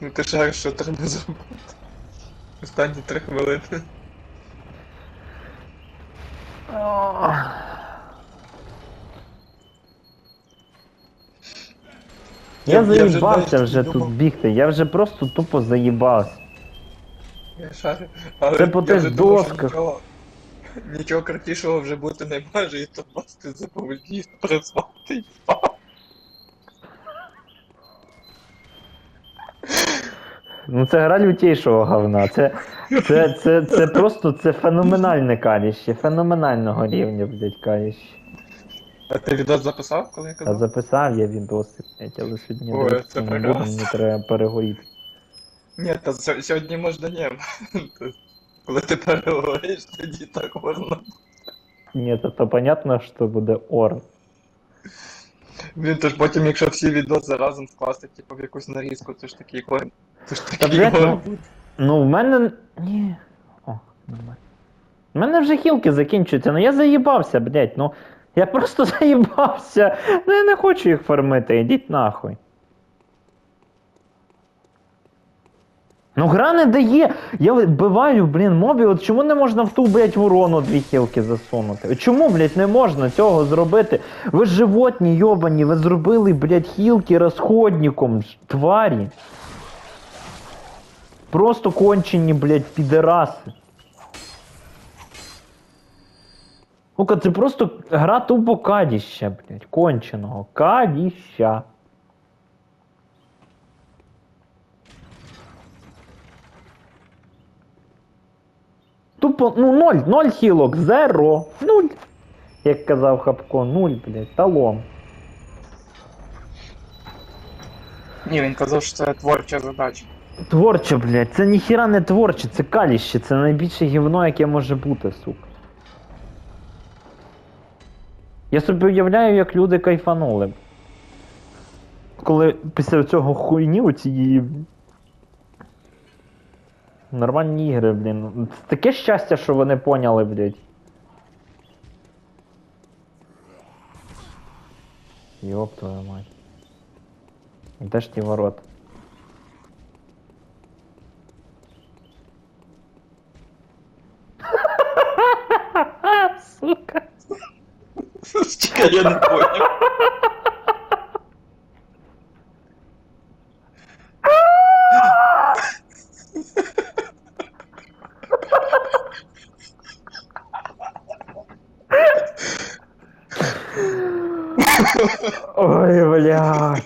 Ну ти шариш, що треба зробити. Останні три хвилини. Я Я- вже заїбався навіть вже думав- тут бігти, я вже просто тупо заїбався. Я шарю. Але Це по я тих вже думав, що досках. Нічого, нічого крутішого вже бути не може, і то просто заповідні призвати і впав. Ну це гра лютейшого говна. Це, це, це, це просто це феноменальне каліще, феноменального рівня, блядь, каліще. А ти відос записав, коли я А казав? записав я відоси, блядь, але сьогодні Ой, дивитися це не буду, прекрасно. мені треба перегоріти. Ні, та сьо- сьогодні можна ні. Коли ти переговориш, тоді так можна. Ні, то, то понятно, що буде ор. Блін, то ж потім, якщо всі відоси разом скласти, типу в якусь нарізку, це ж такий корм. Це ж Та, такий блядь, ну, ну в мене. Ні. О, нормально. У мене вже хілки закінчуються, ну я заїбався, блядь, ну. Я просто заїбався. Ну я не хочу їх фармити, ідіть нахуй. Ну гра не дає. Я вбиваю, блін, мобів, от чому не можна в ту, блядь, ворону дві хілки засунути? Чому, блядь, не можна цього зробити? Ви животні, йобані, ви зробили, блядь, хілки розходником, тварі. Просто кончені, блядь, підераси. Сука, це просто гра тупо кадіща, блядь, конченого. Кадіща. Тупо, ну, ноль, ноль хілок, зеро, нуль. Як казав Хапко, нуль, блядь, талон. Ні, він казав, що це творча задача. Творче, блядь, це ніхіра не творче, це каліще, це найбільше гівно, яке може бути, сука. Я собі уявляю, як люди кайфанули. Коли після цього хуйні у цієї. Нормальні ігри, блін. Таке щастя, що вони поняли, блядь. Йоп твою мать. Де ж ті ворота? Сука. Чекай, я не поняв. Ой, блядь.